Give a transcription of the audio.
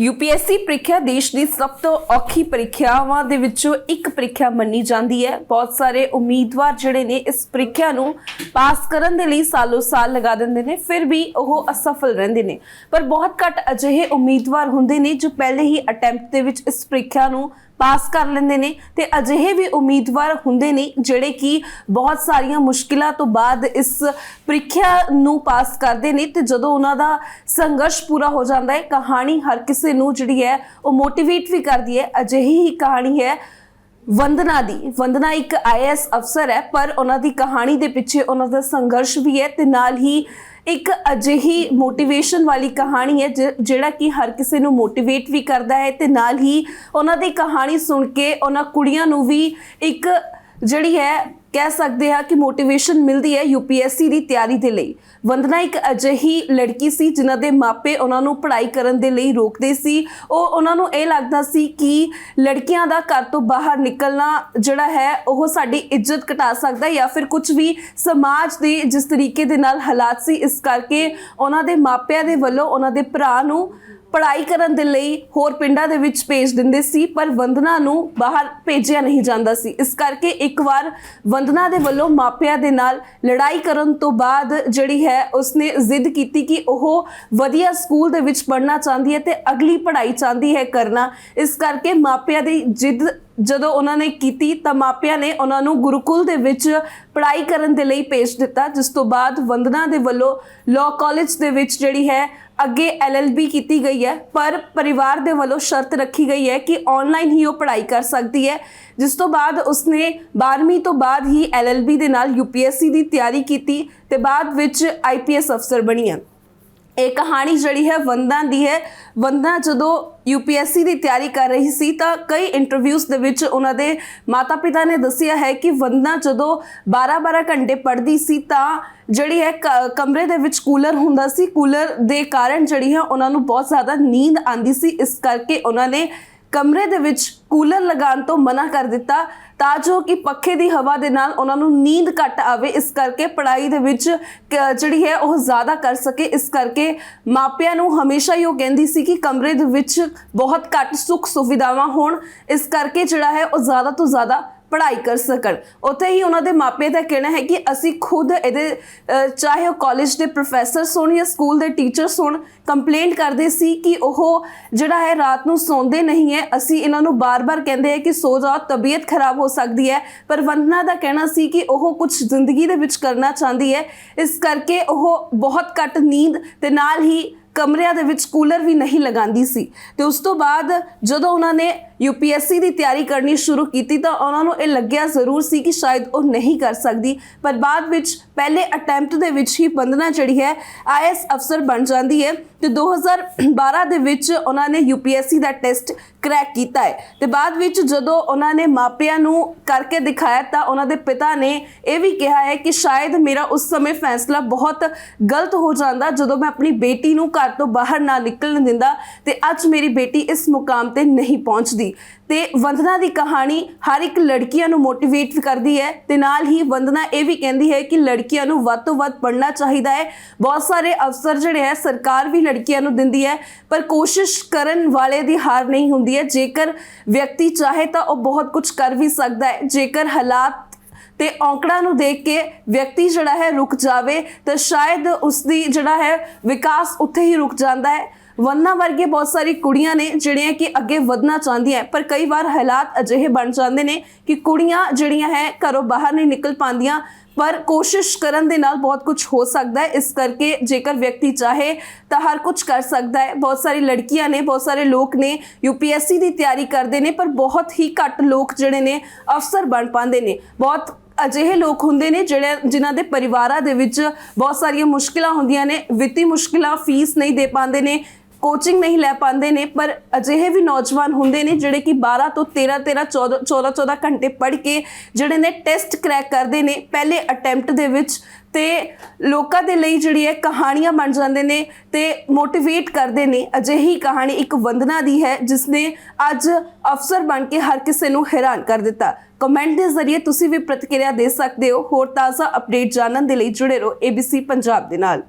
UPSC ਪ੍ਰੀਖਿਆ ਦੇਸ਼ ਦੀ ਸਭ ਤੋਂ ਔਖੀ ਪ੍ਰੀਖਿਆਵਾਂ ਦੇ ਵਿੱਚੋਂ ਇੱਕ ਪ੍ਰੀਖਿਆ ਮੰਨੀ ਜਾਂਦੀ ਹੈ। ਬਹੁਤ ਸਾਰੇ ਉਮੀਦਵਾਰ ਜਿਹੜੇ ਨੇ ਇਸ ਪ੍ਰੀਖਿਆ ਨੂੰ ਪਾਸ ਕਰਨ ਦੇ ਲਈ ਸਾਲੋ ਸਾਲ ਲਗਾ ਦਿੰਦੇ ਨੇ, ਫਿਰ ਵੀ ਉਹ ਅਸਫਲ ਰਹਿੰਦੇ ਨੇ। ਪਰ ਬਹੁਤ ਘੱਟ ਅਜਿਹੇ ਉਮੀਦਵਾਰ ਹੁੰਦੇ ਨੇ ਜੋ ਪਹਿਲੇ ਹੀ ਅਟੈਂਪਟ ਦੇ ਵਿੱਚ ਇਸ ਪ੍ਰੀਖਿਆ ਨੂੰ ਪਾਸ ਕਰ ਲੈਂਦੇ ਨੇ ਤੇ ਅਜਿਹੇ ਵੀ ਉਮੀਦਵਾਰ ਹੁੰਦੇ ਨੇ ਜਿਹੜੇ ਕਿ ਬਹੁਤ ਸਾਰੀਆਂ ਮੁਸ਼ਕਿਲਾਂ ਤੋਂ ਬਾਅਦ ਇਸ ਪ੍ਰੀਖਿਆ ਨੂੰ ਪਾਸ ਕਰਦੇ ਨੇ ਤੇ ਜਦੋਂ ਉਹਨਾਂ ਦਾ ਸੰਘਰਸ਼ ਪੂਰਾ ਹੋ ਜਾਂਦਾ ਹੈ, ਕਹਾਣੀ ਹਰ ਕਿਸੇ ਨੂੰ ਜਿਹੜੀ ਹੈ, ਉਹ ਮੋਟੀਵੇਟ ਵੀ ਕਰਦੀ ਹੈ। ਅਜਿਹੀ ਹੀ ਕਹਾਣੀ ਹੈ ਵੰਦਨਾ ਦੀ। ਵੰਦਨਾ ਇੱਕ ਆਈਐਸ ਅਫਸਰ ਹੈ, ਪਰ ਉਹਨਾਂ ਦੀ ਕਹਾਣੀ ਦੇ ਪਿੱਛੇ ਉਹਨਾਂ ਦਾ ਸੰਘਰਸ਼ ਵੀ ਹੈ ਤੇ ਨਾਲ ਹੀ ਇੱਕ ਅਜਿਹੀ ਮੋਟੀਵੇਸ਼ਨ ਵਾਲੀ ਕਹਾਣੀ ਹੈ, ਜਿ- ਜਿਹੜਾ ਕਿ ਹਰ ਕਿਸੇ ਨੂੰ ਮੋਟੀਵੇਟ ਵੀ ਕਰਦਾ ਹੈ ਤੇ ਨਾਲ ਹੀ ਉਹਨਾਂ ਦੀ ਕਹਾਣੀ ਸੁਣ ਕੇ ਉਹਨਾਂ ਕੁੜੀਆਂ ਨੂੰ ਵੀ ਇੱਕ ਜਿਹੜੀ ਹੈ ਕਹਿ ਸਕਦੇ ਹਾਂ ਕਿ ਮੋਟੀਵੇਸ਼ਨ ਮਿਲਦੀ ਹੈ ਯੂਪੀਐਸਸੀ ਦੀ ਤਿਆਰੀ ਦੇ ਲਈ। ਵੰਦਨਾ ਇੱਕ ਅਜਿਹੀ ਲੜਕੀ ਸੀ ਜਿਨ੍ਹਾਂ ਦੇ ਮਾਪੇ ਉਹਨਾਂ ਨੂੰ ਪੜ੍ਹਾਈ ਕਰਨ ਦੇ ਲਈ ਰੋਕਦੇ ਸੀ। ਉਹ ਉਹਨਾਂ ਨੂੰ ਇਹ ਲੱਗਦਾ ਸੀ ਕਿ ਲੜਕੀਆਂ ਦਾ ਘਰ ਤੋਂ ਬਾਹਰ ਨਿਕਲਣਾ ਜਿਹੜਾ ਹੈ, ਉਹ ਸਾਡੀ ਇੱਜ਼ਤ ਘਟਾ ਸਕਦਾ ਜਾਂ ਫਿਰ ਕੁਝ ਵੀ ਸਮਾਜ ਦੇ ਜਿਸ ਤਰੀਕੇ ਦੇ ਨਾਲ ਹਾਲਾਤ ਸੀ, ਇਸ ਕਰਕੇ ਉਹਨਾਂ ਦੇ ਮਾਪਿਆਂ ਦੇ ਵੱਲੋਂ ਉਹਨਾਂ ਦੇ ਭਰਾ ਨੂੰ ਪੜ੍ਹਾਈ ਕਰਨ ਦੇ ਲਈ ਹੋਰ ਪਿੰਡਾਂ ਦੇ ਵਿੱਚ ਭੇਜ ਦਿੰਦੇ ਸੀ, ਪਰ ਵੰਦਨਾ ਨੂੰ ਬਾਹਰ ਭੇਜਿਆ ਨਹੀਂ ਜਾਂਦਾ ਸੀ। ਇਸ ਕਰਕੇ ਇੱਕ ਵਾਰ ਵੰਦਨਾ ਦੇ ਵੱਲੋਂ ਮਾਪਿਆਂ ਦੇ ਨਾਲ ਲੜਾਈ ਕਰਨ ਤੋਂ ਬਾਅਦ ਜਿਹੜੀ ਹੈ, ਉਸਨੇ ਜ਼ਿੱਦ ਕੀਤੀ ਕਿ ਉਹ ਵਧੀਆ ਸਕੂਲ ਦੇ ਵਿੱਚ ਪੜ੍ਹਨਾ ਚਾਹੁੰਦੀ ਹੈ ਤੇ ਅਗਲੀ ਪੜ੍ਹਾਈ ਚਾਹੁੰਦੀ ਹੈ ਕਰਨਾ। ਇਸ ਕਰਕੇ ਮਾਪਿਆਂ ਦੀ ਜਿੱਦ ਜਦੋਂ ਉਹਨਾਂ ਨੇ ਕੀਤੀ, ਤਾਂ ਮਾਪਿਆਂ ਨੇ ਉਹਨਾਂ ਨੂੰ ਗੁਰੂਕੁਲ ਦੇ ਵਿੱਚ ਪੜ੍ਹਾਈ ਕਰਨ ਦੇ ਲਈ ਭੇਜ ਦਿੱਤਾ, ਜਿਸ ਤੋਂ ਬਾਅਦ ਵੰਦਨਾ ਦੇ ਵੱਲੋਂ ਲਾਅ ਕਾਲਜ ਦੇ ਵਿੱਚ ਜਿਹੜੀ ਹੈ ਅੱਗੇ ਐਲਐਲਬੀ ਕੀਤੀ ਗਈ ਹੈ, ਪਰ ਪਰਿਵਾਰ ਦੇ ਵੱਲੋਂ ਸ਼ਰਤ ਰੱਖੀ ਗਈ ਹੈ ਕਿ ਆਨਲਾਈਨ ਹੀ ਉਹ ਪੜ੍ਹਾਈ ਕਰ ਸਕਦੀ ਹੈ, ਜਿਸ ਤੋਂ ਬਾਅਦ ਉਸਨੇ 12ਵੀਂ ਤੋਂ ਬਾਅਦ ਹੀ ਐਲਐਲਬੀ ਦੇ ਨਾਲ ਯੂਪੀਐਸਸੀ ਦੀ ਤਿਆਰੀ ਕੀਤੀ ਤੇ ਬਾਅਦ ਵਿੱਚ ਆਈਪੀਐਸ ਅਫਸਰ ਬਣੀ ਹੈ। ਇਹ ਕਹਾਣੀ ਜਿਹੜੀ ਹੈ ਵੰਦਨਾ ਦੀ ਹੈ। ਵੰਦਨਾ ਜਦੋਂ ਯੂਪੀਐਸਸੀ ਦੀ ਤਿਆਰੀ ਕਰ ਰਹੀ ਸੀ ਤਾਂ ਕਈ ਇੰਟਰਵਿਊਜ਼ ਦੇ ਵਿੱਚ ਉਹਨਾਂ ਦੇ ਮਾਤਾ-ਪਿਤਾ ਨੇ ਦੱਸਿਆ ਹੈ ਕਿ ਵੰਦਨਾ ਜਦੋਂ 12-12 ਘੰਟੇ ਪੜ੍ਹਦੀ ਸੀ ਤਾਂ ਜਿਹੜੀ ਹੈ ਕ- ਕਮਰੇ ਦੇ ਵਿੱਚ ਕੂਲਰ ਹੁੰਦਾ ਸੀ। ਕੂਲਰ ਦੇ ਕਾਰਨ ਜਿਹੜੀ ਹੈ ਉਹਨਾਂ ਨੂੰ ਬਹੁਤ ਜ਼ਿਆਦਾ ਨੀਂਦ ਆਂਦੀ ਸੀ। ਇਸ ਕਰਕੇ ਉਹਨਾਂ ਨੇ ਕਮਰੇ ਦੇ ਵਿੱਚ ਕੂਲਰ ਲਗਾਉਣ ਤੋਂ ਮਨਾ ਕਰ ਦਿੱਤਾ। ਤਾਂ ਜੋ ਕਿ ਪੱਖੇ ਦੀ ਹਵਾ ਦੇ ਨਾਲ ਉਹਨਾਂ ਨੂੰ ਨੀਂਦ ਘੱਟ ਆਵੇ, ਇਸ ਕਰਕੇ ਪੜ੍ਹਾਈ ਦੇ ਵਿੱਚ ਕ- ਜਿਹੜੀ ਹੈ ਉਹ ਜ਼ਿਆਦਾ ਕਰ ਸਕੇ। ਇਸ ਕਰਕੇ ਮਾਪਿਆਂ ਨੂੰ ਹਮੇਸ਼ਾ ਹੀ ਉਹ ਕਹਿੰਦੀ ਸੀ ਕਿ ਕਮਰੇ ਦੇ ਵਿੱਚ ਬਹੁਤ ਘੱਟ ਸੁੱਖ ਸੁਵਿਧਾਵਾਂ ਹੋਣ। ਇਸ ਕਰਕੇ ਜਿਹੜਾ ਹੈ ਉਹ ਜ਼ਿਆਦਾ ਤੋਂ ਜ਼ਿਆਦਾ ਪੜ੍ਹਾਈ ਕਰ ਸਕਣ। ਉੱਥੇ ਹੀ ਉਹਨਾਂ ਦੇ ਮਾਪੇ ਦਾ ਕਹਿਣਾ ਹੈ ਕਿ ਅਸੀਂ ਖੁਦ ਇਹਦੇ ਚਾਹੇ ਉਹ ਕਾਲਜ ਦੇ ਪ੍ਰੋਫੈਸਰ ਹੋਣ ਜਾਂ ਸਕੂਲ ਦੇ ਟੀਚਰਸ ਹੋਣ ਕੰਪਲੇਂਟ ਕਰਦੇ ਸੀ ਕਿ ਉਹ ਜਿਹੜਾ ਹੈ ਰਾਤ ਨੂੰ ਸੌਂਦੇ ਨਹੀਂ ਹੈ। ਅਸੀਂ ਇਹਨਾਂ ਨੂੰ ਬਾਰ-ਬਾਰ ਕਹਿੰਦੇ ਹੈ ਕਿ ਸੋ ਜਾਓ, ਤਬੀਅਤ ਖਰਾਬ ਹੋ ਸਕਦੀ ਹੈ। ਪਰ ਵੰਦਨਾ ਦਾ ਕਹਿਣਾ ਸੀ ਕਿ ਉਹ ਕੁਝ ਜ਼ਿੰਦਗੀ ਦੇ ਵਿੱਚ ਕਰਨਾ ਚਾਹੁੰਦੀ ਹੈ। ਇਸ ਕਰਕੇ ਉਹ ਬਹੁਤ ਘੱਟ ਨੀਂਦ ਤੇ ਨਾਲ ਹੀ ਕਮਰਿਆਂ ਦੇ ਵਿੱਚ ਕੂਲਰ ਵੀ ਨਹੀਂ ਲਗਾਉਂਦੀ ਸੀ। ਤੇ ਉਸ ਤੋਂ ਬਾਅਦ ਜਦੋਂ ਉਹਨਾਂ ਨੇ ਯੂਪੀਐਸਸੀ ਦੀ ਤਿਆਰੀ ਕਰਨੀ ਸ਼ੁਰੂ ਕੀਤੀ ਤਾਂ ਉਹਨਾਂ ਨੂੰ ਇਹ ਲੱਗਿਆ ਜ਼ਰੂਰ ਸੀ ਕਿ ਸ਼ਾਇਦ ਉਹ ਨਹੀਂ ਕਰ ਸਕਦੀ, ਪਰ ਬਾਅਦ ਵਿੱਚ ਪਹਿਲੇ ਅਟੈਂਪਟ ਦੇ ਵਿੱਚ ਹੀ ਬੰਦਨਾ ਜਿਹੜੀ ਹੈ, ਆਈਐਸ ਅਫਸਰ ਬਣ ਜਾਂਦੀ ਹੈ ਤੇ 2012 ਦੇ ਵਿੱਚ ਉਹਨਾਂ ਨੇ ਯੂਪੀਐਸਸੀ ਦਾ ਟੈਸਟ ਕਰੈਕ ਕੀਤਾ ਹੈ। ਤੇ ਬਾਅਦ ਵਿੱਚ ਜਦੋਂ ਉਹਨਾਂ ਨੇ ਮਾਪਿਆਂ ਨੂੰ ਕਰਕੇ ਦਿਖਾਇਆ ਤਾਂ ਉਹਨਾਂ ਦੇ ਪਿਤਾ ਨੇ ਇਹ ਵੀ ਕਿਹਾ ਹੈ ਕਿ ਸ਼ਾਇਦ ਮੇਰਾ ਉਸ ਸਮੇਂ ਫੈਸਲਾ ਬਹੁਤ ਗਲਤ ਹੋ ਜਾਂਦਾ ਜਦੋਂ ਮੈਂ ਆਪਣੀ ਬੇਟੀ ਨੂੰ ਘਰ ਤੋਂ ਬਾਹਰ ਨਾ ਨਿਕਲਣ ਦਿੰਦਾ ਤੇ ਅੱਜ ਮੇਰੀ ਬੇਟੀ ਇਸ ਮੁਕਾਮ ਤੇ ਨਹੀਂ ਪਹੁੰਚਦੀ। ਤੇ ਵੰਦਨਾ ਦੀ ਕਹਾਣੀ ਹਰ ਇੱਕ ਲੜਕੀਆਂ ਨੂੰ ਮੋਟੀਵੇਟ ਕਰਦੀ ਹੈ ਤੇ ਨਾਲ ਹੀ ਵੰਦਨਾ ਇਹ ਵੀ ਕਹਿੰਦੀ ਹੈ ਕਿ ਲੜਕੀਆਂ ਨੂੰ ਵੱਧ ਤੋਂ ਵੱਧ ਪੜ੍ਹਨਾ ਚਾਹੀਦਾ ਹੈ। ਬਹੁਤ ਸਾਰੇ ਅਫਸਰ ਜਿਹੜੇ ਹੈ, ਸਰਕਾਰ ਵੀ ਲੜਕੀਆਂ ਨੂੰ ਦਿੰਦੀ ਹੈ, ਪਰ ਕੋਸ਼ਿਸ਼ ਕਰਨ ਵਾਲੇ ਦੀ ਹਾਰ ਨਹੀਂ ਹੁੰਦੀ ਹੈ। ਜੇਕਰ ਵਿਅਕਤੀ ਚਾਹੇ ਤਾਂ ਉਹ ਬਹੁਤ ਕੁਝ ਕਰ ਵੀ ਸਕਦਾ ਹੈ। ਜੇਕਰ ਹਾਲਾਤ ਤੇ ਔਂਕੜਾ ਨੂੰ ਦੇਖ ਕੇ ਵਿਅਕਤੀ ਜਿਹੜਾ ਹੈ, ਰੁਕ ਜਾਵੇ, ਤਾਂ ਸ਼ਾਇਦ ਉਸ ਦੀ ਜਿਹੜਾ ਹੈ, ਵਿਕਾਸ ਉੱਥੇ ਹੀ ਰੁਕ ਜਾਂਦਾ ਹੈ। ਵੰਨਾ ਵਰਗੇ ਬਹੁਤ ਸਾਰੀ ਕੁੜੀਆਂ ਨੇ ਜਿਹੜੀਆਂ ਕਿ ਅੱਗੇ ਵਧਣਾ ਚਾਹੁੰਦੀਆਂ ਪਰ ਕਈ ਵਾਰ ਹਾਲਾਤ ਅਜਿਹੇ ਬਣ ਜਾਂਦੇ ਨੇ ਕਿ ਕੁੜੀਆਂ ਜਿਹੜੀਆਂ ਹੈ ਘਰੋਂ ਬਾਹਰ ਨਹੀਂ ਨਿਕਲ ਪਾਉਂਦੀਆਂ, ਪਰ ਕੋਸ਼ਿਸ਼ ਕਰਨ ਦੇ ਨਾਲ ਬਹੁਤ ਕੁਝ ਹੋ ਸਕਦਾ ਹੈ। ਇਸ ਕਰਕੇ ਜੇਕਰ ਵਿਅਕਤੀ ਚਾਹੇ ਤਾਂ ਹਰ ਕੁਝ ਕਰ ਸਕਦਾ ਹੈ। ਬਹੁਤ ਸਾਰੀ ਲੜਕੀਆਂ ਨੇ, ਬਹੁਤ ਸਾਰੇ ਲੋਕ ਨੇ ਯੂਪੀਐਸਸੀ ਦੀ ਤਿਆਰੀ ਕਰਦੇ ਨੇ, ਪਰ ਬਹੁਤ ਹੀ ਘੱਟ ਲੋਕ ਜਿਹੜੇ ਨੇ ਅਫਸਰ ਬਣ ਪਾਉਂਦੇ ਨੇ। ਬਹੁਤ ਅਜਿਹੇ ਲੋਕ ਹੁੰਦੇ ਨੇ ਜਿਹੜੇ ਜਿਨ੍ਹਾਂ ਦੇ ਪਰਿਵਾਰਾਂ ਦੇ ਵਿੱਚ ਬਹੁਤ ਸਾਰੀਆਂ ਮੁਸ਼ਕਿਲਾਂ ਹੁੰਦੀਆਂ ਨੇ, ਵਿੱਤੀ ਮੁਸ਼ਕਿਲਾਂ, ਫੀਸ ਨਹੀਂ ਦੇ ਪਾਉਂਦੇ ਨੇ ਕੋਚਿੰਗ ਨਹੀਂ ਲੈ ਪਾਉਂਦੇ ਨੇ, ਪਰ ਅਜਿਹੇ ਵੀ ਨੌਜਵਾਨ ਹੁੰਦੇ ਨੇ ਜਿਹੜੇ ਕਿ 12 ਤੋਂ 13 13 14 14 14 ਘੰਟੇ ਪੜ੍ਹ ਕੇ ਜਿਹੜੇ ਨੇ ਟੈਸਟ ਕ੍ਰੈਕ ਕਰਦੇ ਨੇ ਪਹਿਲੇ ਅਟੈਂਪਟ ਦੇ ਵਿੱਚ ਤੇ ਲੋਕਾਂ ਦੇ ਲਈ ਜਿਹੜੀ ਹੈ ਕਹਾਣੀਆਂ ਬਣ ਜਾਂਦੇ ਨੇ ਤੇ ਮੋਟੀਵੇਟ ਕਰਦੇ ਨੇ। ਅਜਿਹੀ ਕਹਾਣੀ ਇੱਕ ਵੰਦਨਾ ਦੀ ਹੈ ਜਿਸ ਨੇ ਅੱਜ ਅਫਸਰ ਬਣ ਕੇ ਹਰ ਕਿਸੇ ਨੂੰ ਹੈਰਾਨ ਕਰ ਦਿੱਤਾ। ਕਮੈਂਟ ਦੇ ਜ਼ਰੀਏ ਤੁਸੀਂ ਵੀ ਪ੍ਰਤੀਕਿਰਿਆ ਦੇ ਸਕਦੇ ਹੋ। ਹੋਰ ਤਾਜ਼ਾ ਅਪਡੇਟ ਜਾਣਨ ਦੇ ਲਈ ਜੁੜੇ ਰਹੋ ABC ਪੰਜਾਬ ਦੇ ਨਾਲ।